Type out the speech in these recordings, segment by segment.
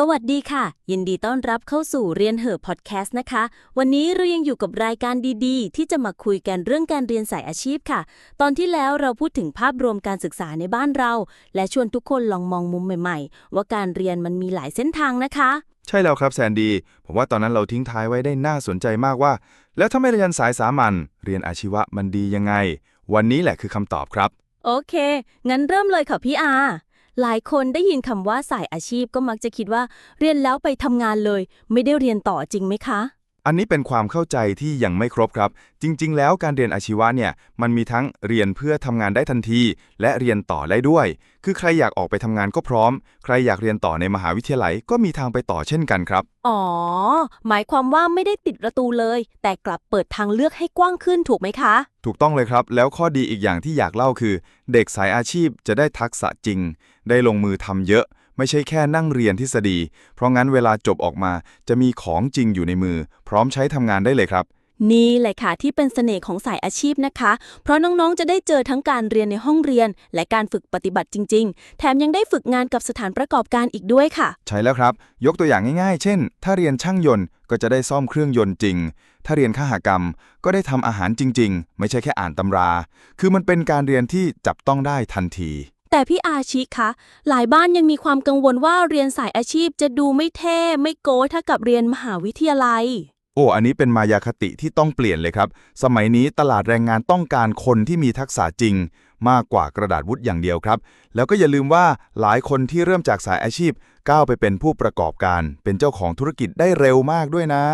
สวัสดีค่ะ ยินดีต้อนรับเข้าสู่เรียนเหอะพอดแคสต์นะคะ วันนี้เรายังอยู่กับรายการดีๆ ที่จะมาคุยกันเรื่องการเรียนสายอาชีพค่ะ ตอนที่แล้วเราพูดถึงภาพรวมการศึกษาในบ้านเรา และชวนทุกคนลองมองมุมใหม่ๆ ว่าการเรียนมันมีหลายเส้นทางนะคะ ใช่แล้วครับแซนดี้ผมว่าตอนนั้นเราทิ้งท้ายไว้ได้น่าสนใจมากว่า แล้วถ้าไม่เรียนสายสามัญเรียนอาชีวะมันดียังไง วันนี้แหละคือคำตอบครับ โอเค งั้นเริ่มเลยค่ะพี่อา หลายคนได้ยินคำว่าสายอาชีพก็มักจะคิดว่า เรียนแล้วไปทำงานเลย ไม่ได้เรียนต่อจริงไหมคะ อันนี้เป็นความเข้าใจที่ยังไม่ครบครับ จริง ๆ แล้วการเรียนอาชีวะเนี่ย มันมีทั้งเรียนเพื่อทำงานได้ทันที และเรียนต่อได้ด้วย คือใครอยากออกไปทำงานก็พร้อม ใครอยากเรียนต่อในมหาวิทยาลัยก็มีทางไปต่อเช่นกันครับ อ๋อ หมายความว่าไม่ได้ติดประตูเลย แต่กลับเปิดทางเลือกให้กว้างขึ้นถูกไหมคะ ถูกต้องเลยครับ แล้วข้อดีอีกอย่างที่อยากเล่าคือ เด็กสายอาชีพจะได้ทักษะจริง ได้ลงมือทำเยอะ ไม่ใช่แค่นั่งเรียนทฤษฎี เพราะงั้นเวลาจบออกมาจะมีของจริงอยู่ในมือ พร้อมใช้ทำงานได้เลยครับ นี่แหละค่ะที่เป็นเสน่ห์ของสายอาชีพนะคะ เพราะน้องๆ จะได้เจอทั้งการเรียนในห้องเรียน และการฝึกปฏิบัติจริง ๆ แถมยังได้ฝึกงานกับสถานประกอบการอีกด้วยค่ะ ใช่แล้วครับ ยกตัวอย่างง่ายๆ เช่น ถ้าเรียนช่างยนต์ก็จะได้ซ่อมเครื่องยนต์จริง ถ้าเรียนข้าหกรรม ก็ได้ทำอาหารจริง ๆ ไม่ใช่แค่อ่านตำรา คือมันเป็นการเรียนที่จับต้องได้ทันที แต่พี่อาชิคะ หลายบ้านยังมีความกังวลว่าเรียนสายอาชีพจะดูไม่เท่ไม่โก้ถ้ากับเรียนมหาวิทยาลัย โอ้ อันนี้เป็นมายาคติที่ต้องเปลี่ยนเลยครับ สมัยนี้ตลาดแรงงานต้องการคนที่มีทักษะจริง มากกว่ากระดาษวุฒิอย่างเดียวครับ แล้วก็อย่าลืมว่าหลายคนที่เริ่มจากสายอาชีพ ก้าวไปเป็นผู้ประกอบการ เป็นเจ้าของธุรกิจได้เร็วมากด้วยนะ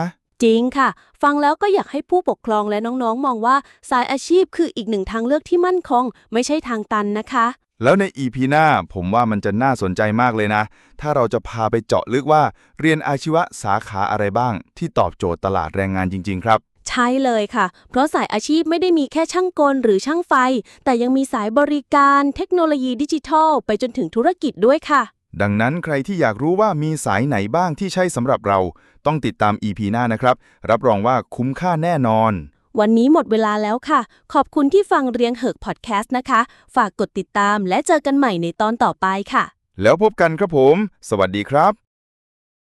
จริงค่ะ ฟังแล้วก็อยากให้ผู้ปกครองและน้องๆ มองว่า สายอาชีพคืออีกหนึ่งทางเลือกที่มั่นคง ไม่ใช่ทางตันนะคะ แล้วใน EP หน้าผมว่ามันจะน่าสนใจมากเลยนะ ถ้าเราจะพาไปเจาะลึกว่าเรียนอาชีวะสาขาอะไรบ้าง ที่ตอบโจทย์ตลาดแรงงานจริง ๆ ครับ ใช่เลยค่ะ เพราะสายอาชีพไม่ได้มีแค่ช่างกลหรือช่างไฟ แต่ยังมีสายบริการ เทคโนโลยีดิจิทัล ไปจนถึงธุรกิจด้วยค่ะ ดังนั้นใครที่อยากรู้ว่ามีสายไหนบ้างที่ใช่สำหรับเรา ต้องติดตาม EP หน้านะครับ รับรองว่าคุ้มค่าแน่นอน วันนี้หมดเวลาแล้วค่ะ ขอบคุณที่ฟังเรียงเหิกพอดแคสต์นะคะ ฝากกดติดตามและเจอกันใหม่ในตอนต่อไปค่ะ แล้วพบกันครับผม สวัสดีครับ